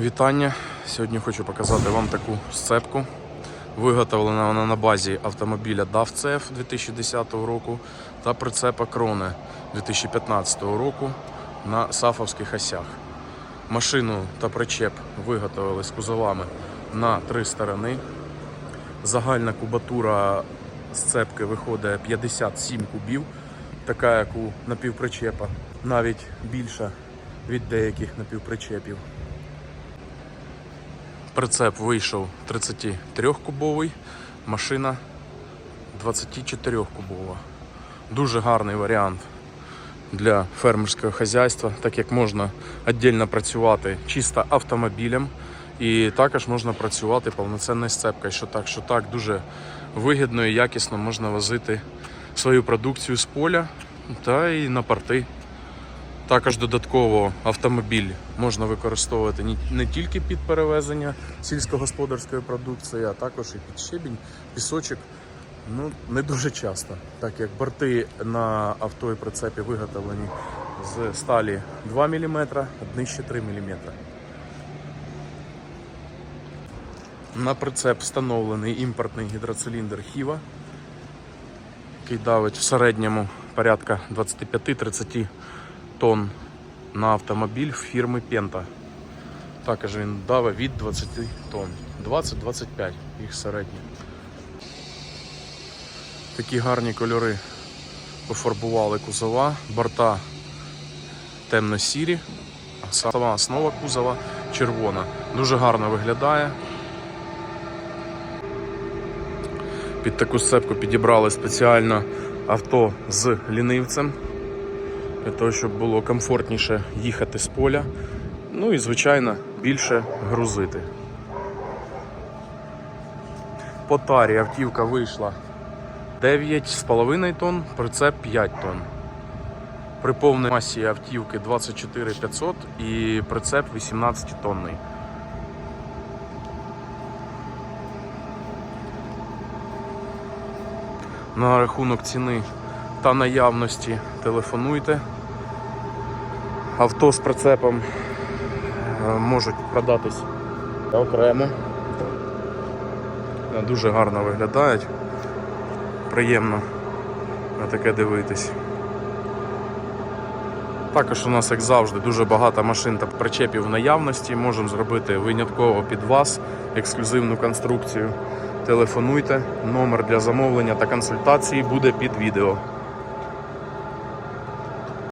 Вітання! Сьогодні хочу показати вам таку сцепку. Виготовлена вона на базі автомобіля DAF CF 2010 року та прицепа Крone 2015 року на сафовських осях. Машину та причеп виготовили з кузовами на три сторони. Загальна кубатура сцепки виходить 57 кубів, така як у напівпричепа, навіть більша від деяких напівпричепів. Прицеп вийшов 33-кубовий, машина 24-кубова. Дуже гарний варіант для фермерського хазяйства, так як можна віддільно працювати чисто автомобілем, і також можна працювати повноцінною сцепкою, що так, що так дуже вигідно і якісно можна возити свою продукцію з поля та і на порти. Також додатково автомобіль можна використовувати не тільки під перевезення сільськогосподарської продукції, а також і під щебінь, пісочок. Ну, не дуже часто, так як борти на авто і прицепі виготовлені з сталі 2 мм, днище 3 мм. На прицеп встановлений імпортний гідроциліндр Хіва, який давить в середньому порядка 25-30 тонн на автомобіль фірми Penta. Також він давить від 20 тонн. 20-25 їх середні. Такі гарні кольори пофарбували кузова, борта темно-сірі, а сама основа кузова червона. Дуже гарно виглядає. Під таку сцепку підібрали спеціально авто з лінивцем для того, щоб було комфортніше їхати з поля. Ну і, звичайно, більше грузити. По тарі автівка вийшла 9,5 тонн, прицеп 5 тонн. При повній масі автівки 24 500 і прицеп 18 тонний. На рахунок ціни та наявності телефонуйте. Авто з прицепом е, можуть продатись окремо. Е, Дуже гарно виглядають. Приємно на таке дивитись. Також у нас, як завжди, дуже багато машин та причепів в наявності. Можемо зробити винятково під вас ексклюзивну конструкцію. Телефонуйте, номер для замовлення та консультації буде під відео.